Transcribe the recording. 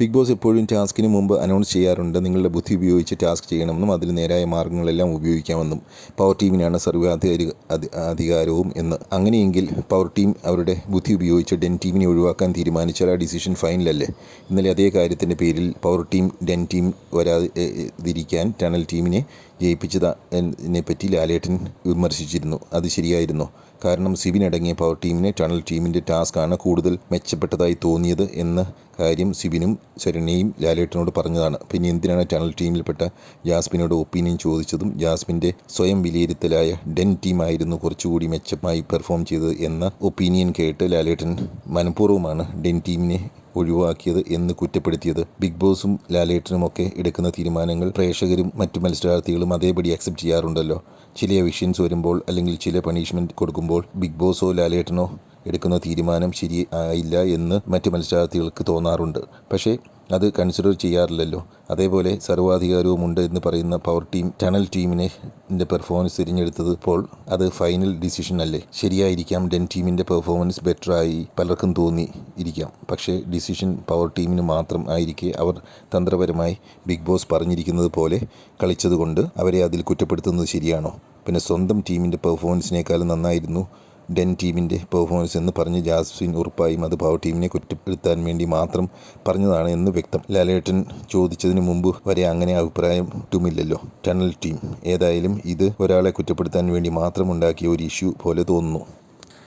Big boss എപ്പോഴും ടാസ്കിന് മുമ്പ് announce ചെയ്യാറുണ്ട്. നിങ്ങളുടെ ബുദ്ധി ഉപയോഗിച്ച് ടാസ്ക് ചെയ്യണമെന്നും അതിൽ നേരായ മാർഗങ്ങളെല്ലാം ഉപയോഗിക്കാമെന്നും. പവർ ടീമിനാണ് സർവാധികാരി അധി- അധികാരവും എന്ന്. അങ്ങനെയെങ്കിൽ പവർ ടീം അവരുടെ ബുദ്ധി ഉപയോഗിച്ച് ഡെൻ ടീമിനെ ഒഴിവാക്കാൻ തീരുമാനിച്ചാൽ ആ ഡിസിഷൻ ഫൈനലല്ലേ ഇന്നലെ അതേ കാര്യത്തിന്റെ പേരിൽ പവർ ടീം ഡെൻ ടീം വരാതിരിക്കാൻ ടണൽ ടീമിനെ ജയിപ്പിച്ചതിനെ പറ്റി ലാലേട്ടൻ വിമർശിച്ചിരുന്നു. അത് ശരിയായിരുന്നു. കാരണം സിബിൻ അടങ്ങിയ പവർ ടീമിനെ ടണൽ ടീമിന്റെ ടാസ്ക്കാണ് കൂടുതൽ മെച്ചപ്പെട്ടതായി തോന്നിയത് എന്ന കാര്യം സിബിനും ശരണ്യയും ലാലേട്ടനോട് പറഞ്ഞതാണ്. പിന്നെ എന്തിനാണ് ടണൽ ടീമിൽപ്പെട്ട ജാസ്മിനോട് ഒപ്പീനിയൻ ചോദിച്ചതും ജാസ്മിന്റെ സ്വയം വിലയിരുത്തലായ ഡെൻ ടീമായിരുന്നു കുറച്ചുകൂടി മെച്ചമായി പെർഫോം ചെയ്തത് എന്ന ഒപ്പീനിയൻ കേട്ട് ലാലേട്ടൻ മനഃപൂർവമാണ് ഡെൻ ടീമിനെ ഒഴിവാക്കിയത് എന്ന് കുറ്റപ്പെടുത്തിയത്. ബിഗ് ബോസും ലാലേട്ടനുമൊക്കെ എടുക്കുന്ന തീരുമാനങ്ങൾ പ്രേക്ഷകരും മറ്റു മത്സരാർത്ഥികളും അതേപടി അക്സെപ്റ്റ് ചെയ്യാറുണ്ടല്ലോ. ചില വിഷൻസ് വരുമ്പോൾ അല്ലെങ്കിൽ ചില പണിഷ്മെന്റ് കൊടുക്കുമ്പോൾ ബിഗ് ബോസോ ലാലേട്ടനോ എടുക്കുന്ന തീരുമാനം ശരി ആയില്ല എന്ന് മറ്റ് മത്സരാർത്ഥികൾക്ക് തോന്നാറുണ്ട്. പക്ഷേ അത് കൺസിഡർ ചെയ്യാറില്ലല്ലോ. അതേപോലെ സർവാധികാരവും ഉണ്ട് എന്ന് പറയുന്ന പവർ ടീം ടണൽ ടീമിനെ പെർഫോമൻസ് തിരഞ്ഞെടുത്തത് ഇപ്പോൾ അത് ഫൈനൽ ഡിസിഷൻ അല്ലേ? ശരിയായിരിക്കാം ഡെൻ ടീമിന്റെ പെർഫോമൻസ് ബെറ്റർ ആയി പലർക്കും തോന്നി ഇരിക്കാം. പക്ഷേ ഡിസിഷൻ പവർ ടീമിന് മാത്രം ആയിരിക്കെ അവർ തന്ത്രപരമായി ബിഗ് ബോസ് പറഞ്ഞിരിക്കുന്നത് പോലെ കളിച്ചതുകൊണ്ട് അവരെ അതിൽ കുറ്റപ്പെടുത്തുന്നത് ശരിയാണോ? പിന്നെ സ്വന്തം ടീമിന്റെ പെർഫോമൻസിനേക്കാളും നന്നായിരുന്നു ഡെൻ ടീമിന്റെ പെർഫോമൻസ് എന്ന് പറഞ്ഞ് ജാസ്മിൻ ഉറപ്പായും അത് പവർ ടീമിനെ കുറ്റപ്പെടുത്താൻ വേണ്ടി മാത്രം പറഞ്ഞതാണ് എന്ന് വ്യക്തം. ലാലേട്ടൻ ചോദിച്ചതിന് മുമ്പ് വരെ അങ്ങനെ അഭിപ്രായം ഒട്ടുമില്ലല്ലോ ടണൽ ടീം. ഏതായാലും ഇത് ഒരാളെ കുറ്റപ്പെടുത്താൻ വേണ്ടി മാത്രം ഉണ്ടാക്കിയ ഒരു ഇഷ്യൂ പോലെ തോന്നുന്നു.